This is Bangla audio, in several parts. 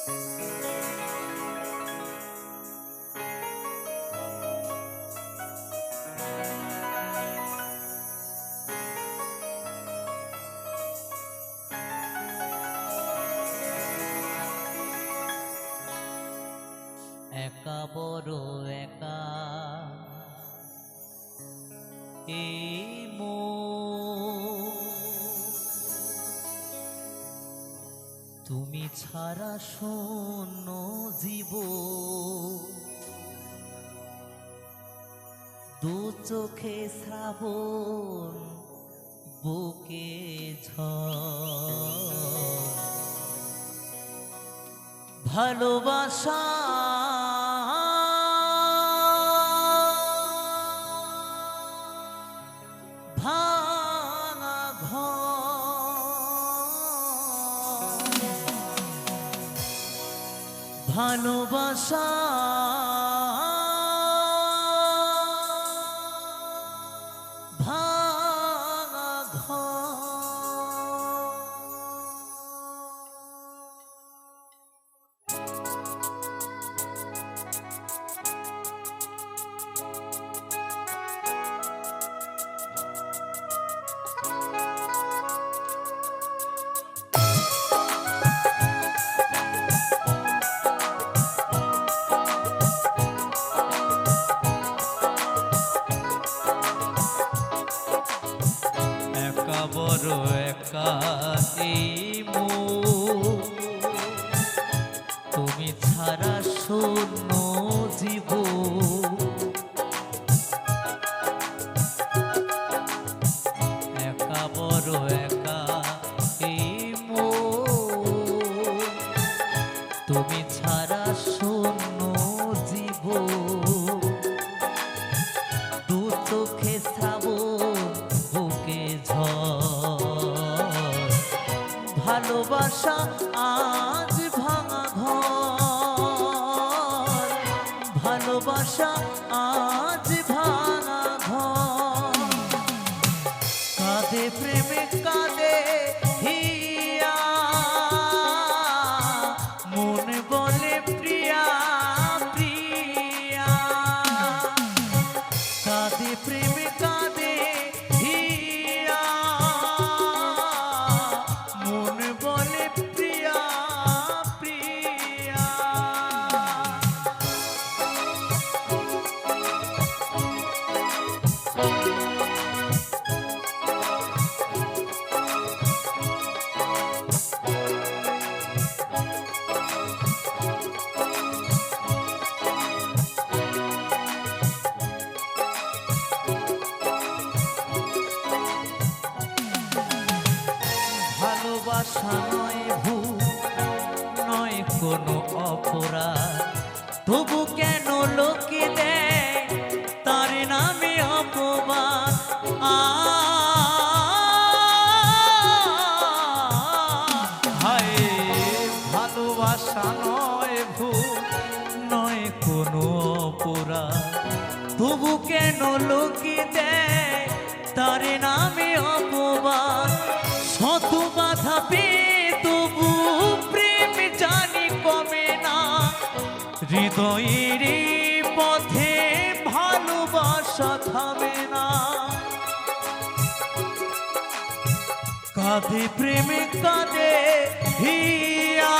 একা বড় একা তুমি ছাড়া শূন্য জীব। দু চোখে শ্রাবণ বুকে ছ ভালোবাসা ভালোবাসা। বড় একা তুমি ছাড়া শূন্য জীব। একা বড় একা ভালোবাসা আজ ভাঙা ঘর। ভালোবাসা আজ ভালোবাসা নয় ভুল, নয় কোনো অপরাধ। তবু কেন লোকে দেয় তার নামে নয় ভুল, নয় তবু কেন লোকে দেয় তার নামে শত পেয়ে তবু প্রেম জানি কমে না। হৃদয়ের পথে ভালোবাসা থামে না। কাঁধে প্রেম কাঁধে হিয়া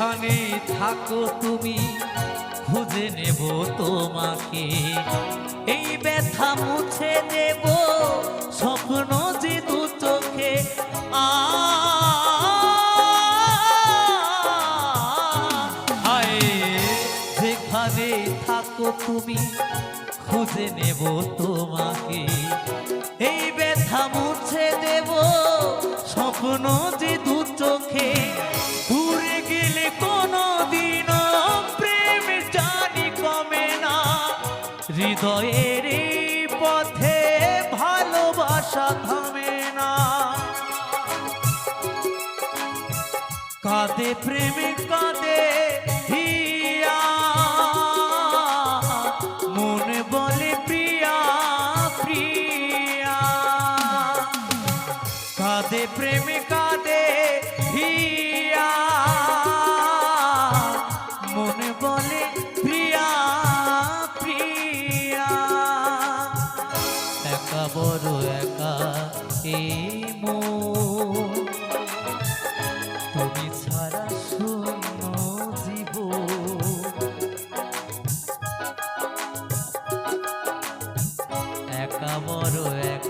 যেখানে থাকো তুমি, খুঁজে নেব তোমাকে। এই ব্যথা মুছে দেব স্বপ্ন যে দু চোখে। আয়, যেখানে থাকো তুমি, খুঁজে নেব তোমাকে। এই ব্যথা মুছে দেব স্বপ্ন যে দু চোখে। হৃদয়ের পথে ভালোবাসা থামে না। কাতে প্রেমে কাঁদে